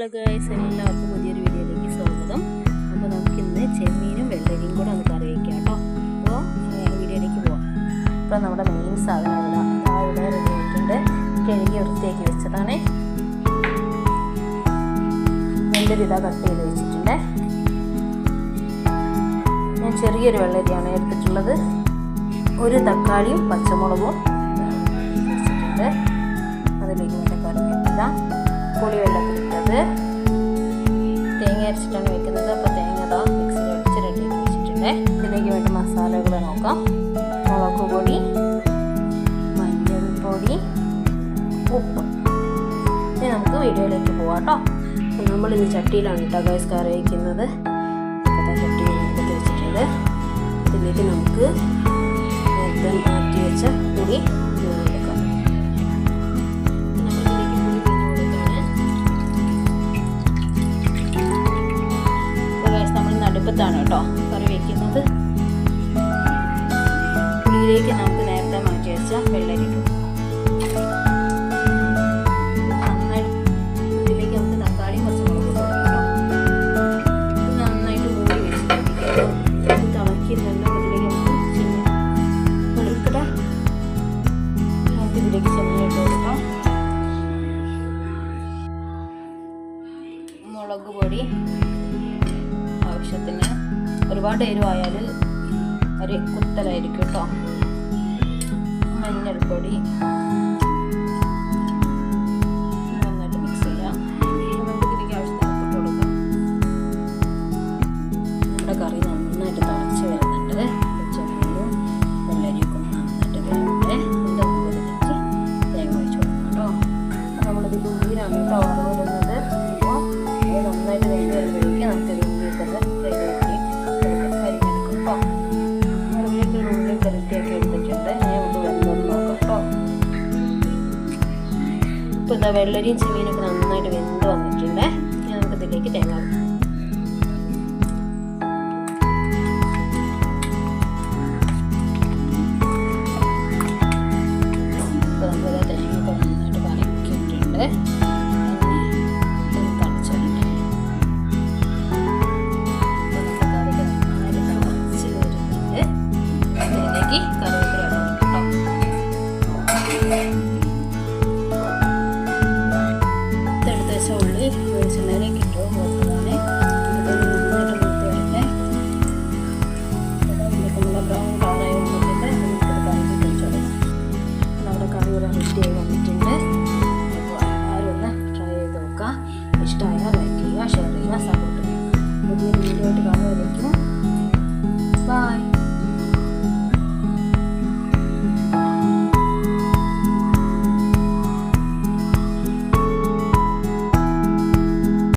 Hello guys എല്ലാവർക്കും പുതിയൊരു വീഡിയോയിലേക്ക് സ്വാഗതം. അപ്പോൾ നമുക്ക് ഇന്ന് ചെമ്മീനും വെള്ളരിയും കൂടെ ഒന്ന് കറി വയ്ക്കാം കേട്ടോ. അപ്പോൾ വീഡിയോയിലേക്ക് പോവാം. അപ്പോൾ നമ്മുടെ മെയിൻ സാധനം ഇവിടെ ആ ഇവിടെ റെഡി കഴുകി വൃത്തിയാക്കി വെച്ചതാണ്. വെള്ളരി ഇതാ കട്ട് ചെയ്ത് വെച്ചിട്ടുണ്ട്. ഞാൻ ചെറിയൊരു വെള്ളരിയാണ് എടുത്തിട്ടുള്ളത്. ഒരു തക്കാളിയും പച്ചമുളകും വെച്ചിട്ടുണ്ട്. അതിലേക്ക് വേണ്ട കറിവേപ്പില പുളിവെള്ളത്തിലിട്ടത് തേങ്ങ അരച്ചിട്ടാണ് വെക്കുന്നത്. അപ്പോൾ തേങ്ങ ഇതാ മിക്സിയിൽ അടിച്ച് റെഡിയാക്കി വെച്ചിട്ടുണ്ട്. ഇതിലേക്ക് വേണ്ട മസാലകൾ നോക്കാം. മുളക് പൊടി മഞ്ഞൾപ്പൊടി ഉപ്പ്. ഇനി നമുക്ക് വീഡിയോയിലേക്ക് പോവാം കേട്ടോ. അപ്പോൾ നമ്മളിത് ചട്ടിയിലാണ് കേട്ടോ ഗൈസ് കറി വയ്ക്കുന്നത് അപ്പോൾ ചട്ടി എടുത്ത് വെച്ചിട്ടുണ്ട്. ഇതിലേക്ക് നമുക്ക് നേരത്തെ മാറ്റി വെച്ച പൊടി കറി വെക്കുന്നത് പുളിയിലേക്ക് നമുക്ക് നേരത്തെ മാറ്റി വെച്ച വെള്ളരി മുളക് പൊടി ആവശ്യത്തിന് ഒരുപാട് എരിവായാൽ ഒരു കുത്തലായിരിക്കും കേട്ടോ. മഞ്ഞൾപ്പൊടി നന്നായിട്ട് മിക്സ് ചെയ്യാം. നമുക്ക് ഇതിലേക്ക് ആവശ്യത്തിന് കൊടുക്കാം. നമ്മുടെ കറി ഇതാ വെള്ളരിയും ചെമ്മീനൊക്കെ നന്നായിട്ട് വെന്ത് വന്നിട്ടുണ്ട്. ഇനി നമുക്ക് ഇതിലേക്ക് തേങ്ങ നന്നായിട്ട് mencionar en que todos